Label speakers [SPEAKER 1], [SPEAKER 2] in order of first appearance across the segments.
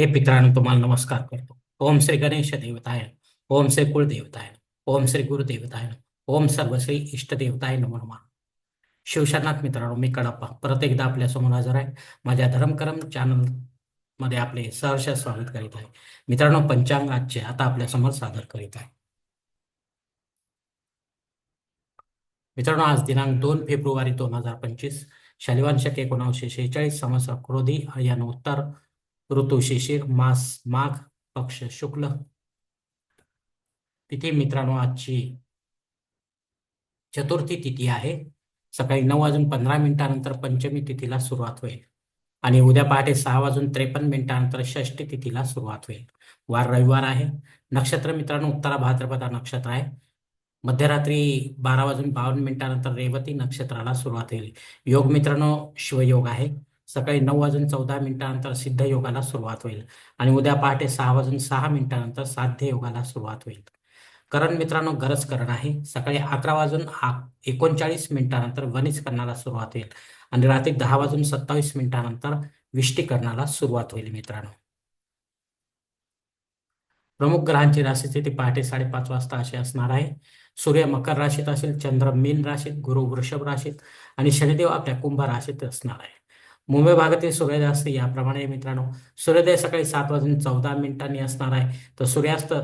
[SPEAKER 1] हे पितरांनो तुम्हाला नमस्कार करतो. ओम श्री गणेश देवताय ओम श्री कुलदेवताय ओम श्री गुरुदेवताय ओम सर्वश्री इष्टदेवताय नमो नमः. मित्रांनो मी कडप्पा. परत एकदा आपल्यासमोर हजर आहे. माझ्या धर्मकरम चॅनलमध्ये आपले सहर्ष स्वागत करीत आहे. मित्रांनो पंचांग आजचे आता आपल्यासमोर सादर करीत आहे. मित्रांनो आज दिनांक दोन फेब्रुवारी दोन हजार पंचवीस शनिवार शक एकोणावीसशे शेहेचाळीस समस्या क्रोधी हरियाणा उत्तर ऋतू शिशिर मास माघ पक्ष शुक्ल. तिथे मित्रांनो आजची चतुर्थी तिथी आहे. सकाळी नऊ वाजून पंधरा मिनिटानंतर पंचमी तिथीला सुरुवात होईल. आणि उद्या पहाटे सहा वाजून त्रेपन्न मिनिटानंतर षष्टी तिथीला सुरुवात होईल. वार रविवार आहे. नक्षत्र मित्रांनो उत्तरा भाद्रपदा नक्षत्र आहे. मध्यरात्री बारा वाजून बावन्न मिनिटानंतर रेवती नक्षत्राला सुरुवात होईल. योग मित्रांनो शिवयोग आहे. सकाळी नऊ वाजून चौदा मिनिटानंतर सिद्ध योगाला सुरुवात होईल. आणि उद्या पहाटे सहा वाजून सहा मिनिटानंतर साध्य योगाला सुरुवात होईल. करण मित्रांनो गरज करण आहे. सकाळी अकरा वाजून आ- एकोणचाळीस मिनिटानंतर वनिज सुरुवात होईल. आणि रात्री दहा वाजून सत्तावीस मिनिटानंतर विष्टीकरणाला सुरुवात होईल मित्रांनो. प्रमुख ग्रहांची राशी स्थिती पहाटे साडेपाच वाजता अशी असणार आहे. सूर्य मकर राशीत असेल चंद्र मीन राशीत गुरु वृषभ राशीत आणि शनिदेव आपल्या कुंभ राशीत असणार आहे. मुंबई भागातील सूर्योदय असते याप्रमाणे मित्रांनो सूर्योदय सकाळी सात वाजून चौदा मिनिटांनी असणार आहे. तर सूर्यास्त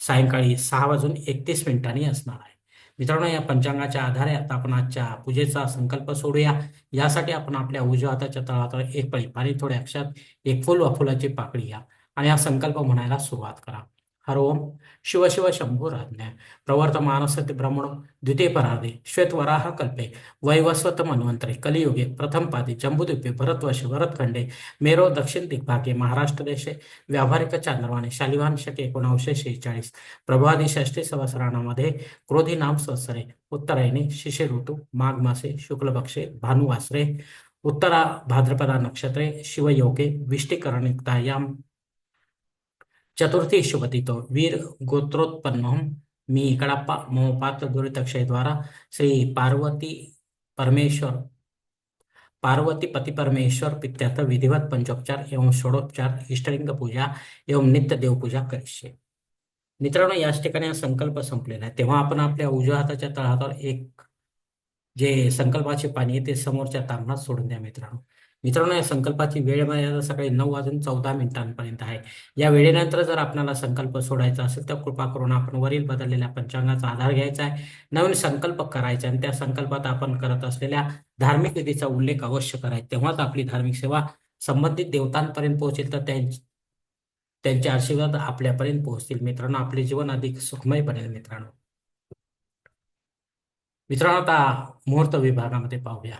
[SPEAKER 1] सायंकाळी सहा वाजून एकतीस मिनिटांनी असणार आहे. मित्रांनो या पंचांगाच्या आधारे आता आपण आजच्या पूजेचा संकल्प सोडूया. यासाठी आपण आपल्या उजव्या हाताच्या तळहातावर एक पळी पाणी थोड्या अक्षात एक फुल व फुलाची पाकळी घ्या आणि हा संकल्प म्हणायला सुरुवात करा. हर ओम। शिव शिव शंभू प्रवर्तमान सत्य ब्रह्मणो। द्वितीय परार्धे श्वेत वराह कल्पे। वैवस्वत मन्वंतरे कलियुगे प्रथम पादे। जम्बुद्वीपे भरतवर्षे भरतखंडे। मेरो दक्षिण दिग्भागे महाराष्ट्र देशे। व्यावहारिक चांद्रवाने शालिवान शके एकोणावशे शेहेचाळीस। प्रभादी षष्टी सहस्राणामध्ये क्रोधी नाम संवत्सरे। उत्तरायणे शिशिर ऋतू माघ मासे। शुक्लपक्षे भानुवासरे। उत्तरा भाद्रपदा नक्षत्रे। शिवयोगे। विष्टीकरणयुक्तायाम। चतुर्थी शुभतितो वीर गोत्रोत्पन्नम मी कड़प्पा मम पात्र दुरितक्षय द्वारा श्री पार्वती परमेश्वर पार्वती पति परमेश्वर पित्यार्थ विधिवत पंचोपचार एवं षोडोपचार इष्टलिंग पूजा एवं नित्य देवपूजा करिष्ये। मित्रांनो याच ठिकाणी हा संकल्प संपलेला आहे. तेव्हा आपण आपल्या उजव्या हाताच्या तळहातावर एक जे संकल्पाचे पाणी आहे ते समोरच्या तांबणात सोडून द्या मित्रांनो. मित्रांनो या संकल्पाची वेळ मर्यादा सकाळी नऊ वाजून चौदा मिनिटांपर्यंत आहे. या वेळेनंतर जर आपल्याला संकल्प सोडायचा असेल तर कृपा करून आपण वरील बदललेल्या पंचांगाचा आधार घ्यायचा आहे. नवीन संकल्प करायचा आणि त्या संकल्पात आपण करत असलेल्या धार्मिक विधीचा उल्लेख अवश्य करायचा तेव्हाच आपली धार्मिक सेवा संबंधित देवतांपर्यंत पोहोचेल तर त्यांची त्यांचे आशीर्वाद आपल्यापर्यंत पोहोचतील. मित्रांनो आपले जीवन अधिक सुखमय बनेल मित्रांनो. मित्रांनो आता मुहूर्त विभागामध्ये पाहूया.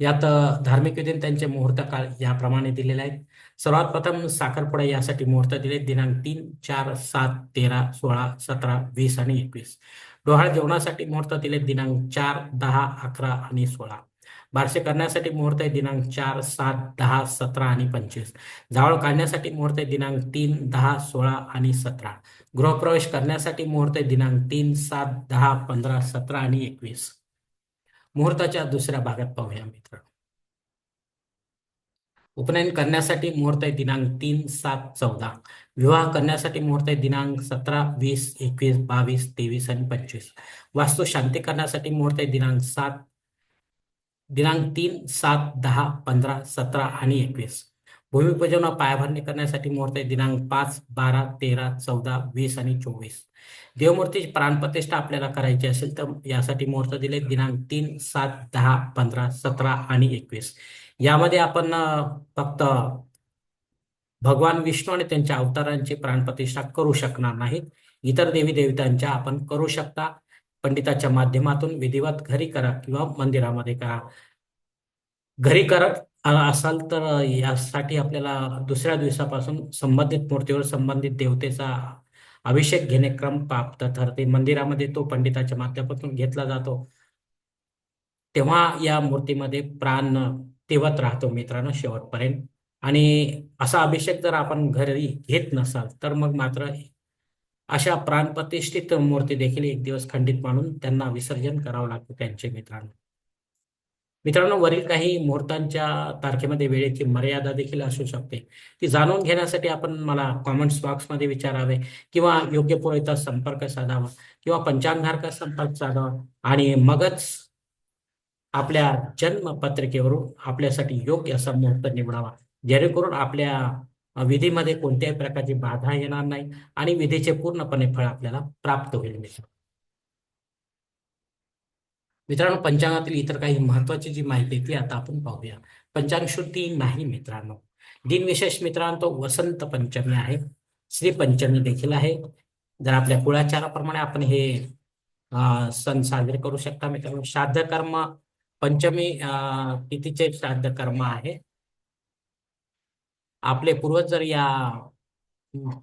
[SPEAKER 1] यात धार्मिक विधीने त्यांचे मुहूर्त काळ याप्रमाणे दिलेले आहेत. सर्वात प्रथम साखरपुडा यासाठी मुहूर्त दिले. दिनांक तीन चार सात तेरा सोळा सतरा वीस आणि एकवीस. डोहाळ जेवणासाठी मुहूर्त दिले. दिनांक चार दहा अकरा आणि सोळा. बारसे करण्यासाठी मुहूर्त आहे. दिनांक चार सात दहा सतरा आणि पंचवीस. जावळ काढण्यासाठी मुहूर्त आहे. दिनांक तीन दहा सोळा आणि सतरा. गृहप्रवेश करण्यासाठी मुहूर्त आहे. दिनांक तीन सात दहा पंधरा सतरा आणि एकवीस. मुहूर्ताच्या दुसऱ्या भागात पाहूया मित्र उपनयन करण्यासाठी मुहूर्त आहे दिनांक तीन सात चौदा. विवाह करण्यासाठी मुहूर्त आहे दिनांक सतरा वीस एकवीस बावीस तेवीस आणि पंचवीस. वास्तू शांती करण्यासाठी मुहूर्त आहे दिनांक सात दिनांक तीन सात दहा पंधरा सतरा आणि एकवीस. भूमिपूजन व पायाभरणी करण्यासाठी मुहूर्त आहे. दिनांक पाच बारा तेरा चौदा वीस आणि चोवीस. देवमूर्तीची प्राणप्रतिष्ठा आपल्याला करायची असेल तर यासाठी मुहूर्त दिले. दिनांक तीन सात दहा पंधरा सतरा आणि एकवीस. यामध्ये आपण फक्त भगवान विष्णू आणि त्यांच्या अवतारांची प्राणप्रतिष्ठा करू शकणार नाहीत. इतर देवी देवतांच्या आपण करू शकता. पंडिताच्या माध्यमातून विधिवत घरी करा किंवा मंदिरामध्ये करा. घरी करत असाल तर यासाठी आपल्याला दुसऱ्या दिवसापासून संबंधित मूर्तीवर संबंधित देवतेचा अभिषेक घेणे क्रम प्राप्त. ठरते मंदिरामध्ये तो पंडिताच्या माध्यमातून घेतला जातो. तेव्हा या मूर्तीमध्ये प्राण तेवत राहतो मित्रांनो शेवटपर्यंत. आणि असा अभिषेक जर आपण घरी घेत नसाल तर मग मात्र अशा प्राणप्रतिष्ठित मूर्ती देखील एक दिवस खंडित मानून त्यांना विसर्जन करावं लागतं त्यांचे मित्रांनो. मित्रांनो वरील काही मुहूर्तांच्या तारखेमध्ये वेळेची मर्यादा देखील असू शकते. ती जाणून घेण्यासाठी आपण मला कॉमेंट्स बॉक्समध्ये विचारावे किंवा योग्य पुरवठा संपर्क साधावा किंवा पंचांगारका संपर्क साधावा आणि मगच आपल्या जन्मपत्रिकेवरून आपल्यासाठी योग्य असा मुहूर्त निवडावा. जेणेकरून आपल्या विधीमध्ये कोणत्याही प्रकारची बाधा येणार नाही आणि विधीचे पूर्णपणे फळ आपल्याला प्राप्त होईल मित्र मित्रांनो पंचांगातील इतर काही महत्वाची जी माहिती ती आता आपण पाहूया. पंचांग शुद्धी नाही मित्रांनो. दिनविशेष मित्रांनो तो वसंत पंचमी आहे. श्री पंचमी देखील आहे. जर आपल्या कुळाचाराप्रमाणे आपण हे सण साजरे करू शकता मित्रांनो. श्राद्ध कर्म पंचमी तिथीचे श्राद्ध कर्म आहे. आपले पूर्वज जर या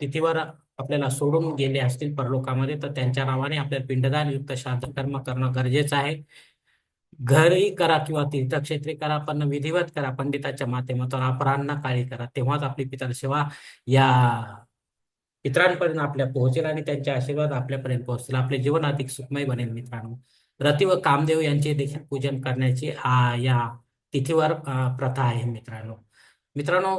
[SPEAKER 1] तिथीवर आपल्याला सोडून गेले असतील परलोकामध्ये तर त्यांच्या नावाने आपल्याला पिंडदान युक्त श्राद्ध कर्म करणं गरजेचं आहे. घरी करा किंवा तीर्थक्षेत्री करा पण विधिवत करा पंडिताच्या माध्यमातून अपराह्न काळी करा. तेव्हाच आपली पितर सेवा या पित्रांपर्यंत आपल्या पोहोचेल आणि त्यांचे आशीर्वाद आपल्यापर्यंत पोहोचतील. आपले जीवन अधिक सुखमय बनेल मित्रांनो. रती व कामदेव यांचे देखील पूजन करण्याची या तिथीवर प्रथा आहे मित्रांनो. मित्रांनो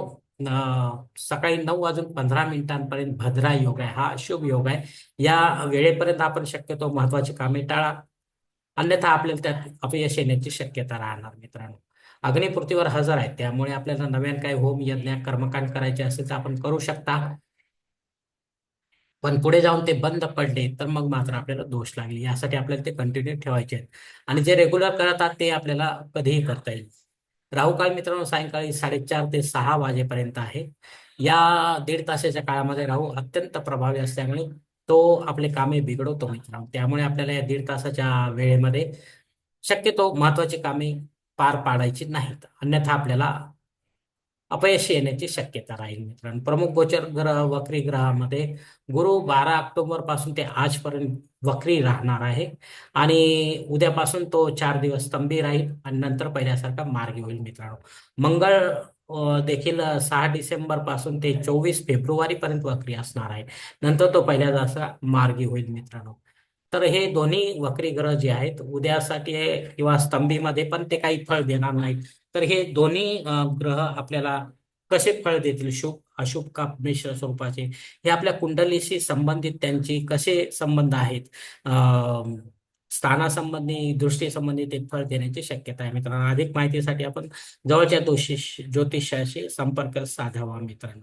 [SPEAKER 1] सकाळी नऊ वाजून पंधरा मिनिटांपर्यंत भद्रा योग आहे हा शुभ योग आहे. या वेळेपर्यंत आपण शक्यतो महत्वाची कामे टाळा. अन्यथा आपल्याला त्यात अपयश येण्याची शक्यता राहणार मित्रांनो. अग्निपूर्तीवर हजर आहे त्यामुळे आपल्याला नव्यान काही होम यज्ञ कर्मकांड करायचे असेल तर आपण करू शकता. पण पुढे जाऊन ते बंद पडले तर मग मात्र आपल्याला दोष लागले. यासाठी आपल्याला ते कंटिन्यू ठेवायचे आहेत. आणि जे रेग्युलर करतात ते आपल्याला कधीही करता येईल. राहू काळ मित्रांनो सायंकाळी साडेचार ते सहा वाजेपर्यंत आहे. या दीड तासाच्या काळामध्ये राहू अत्यंत प्रभावी असल्यामुळे तो आपले कामे बिघडवतो मित्रांनो. त्यामुळे आपल्याला या दीड तासाच्या वेळेमध्ये शक्यतो महत्वाची कामे पार पाडायची नाहीत. अन्यथा आपल्याला अपयश येण्याची शक्यता राहील मित्रांनो. प्रमुख गोचर ग्रह वक्री ग्रहामध्ये गुरु बारा ऑक्टोबरपासून ते आजपर्यंत वक्री राहणार आहे. आणि उद्यापासून तो चार दिवस स्तंभी राहील आणि नंतर पहिल्यासारखा मार्गी होईल मित्रांनो. मंगळ देखील सहा डिसेंबरपासून ते चोवीस फेब्रुवारी पर्यंत वक्री असणार आहे. नंतर तो पहिल्या जसा मार्गी होईल मित्रांनो. तर हे दोन्ही वक्री ग्रह जे आहेत उद्यासाठी किंवा स्तंभीमध्ये पण ते काही फळ देणार नाहीत. तर हे दोन्ही ग्रह आपल्याला कसे फळ देतील? शुभ अशुभ का मिश्र स्वरूपाचे? हे आपल्या कुंडलीशी संबंधित त्यांची कसे संबंध आहेत? स्थानासंबंधी दृष्टी संबंधित ते फळ देण्याची शक्यता आहे मित्रांनो. अधिक माहितीसाठी आपण जवळच्या दोषी ज्योतिषाशी संपर्क साधावा मित्रांनो.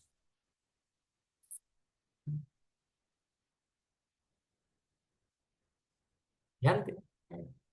[SPEAKER 1] gigante.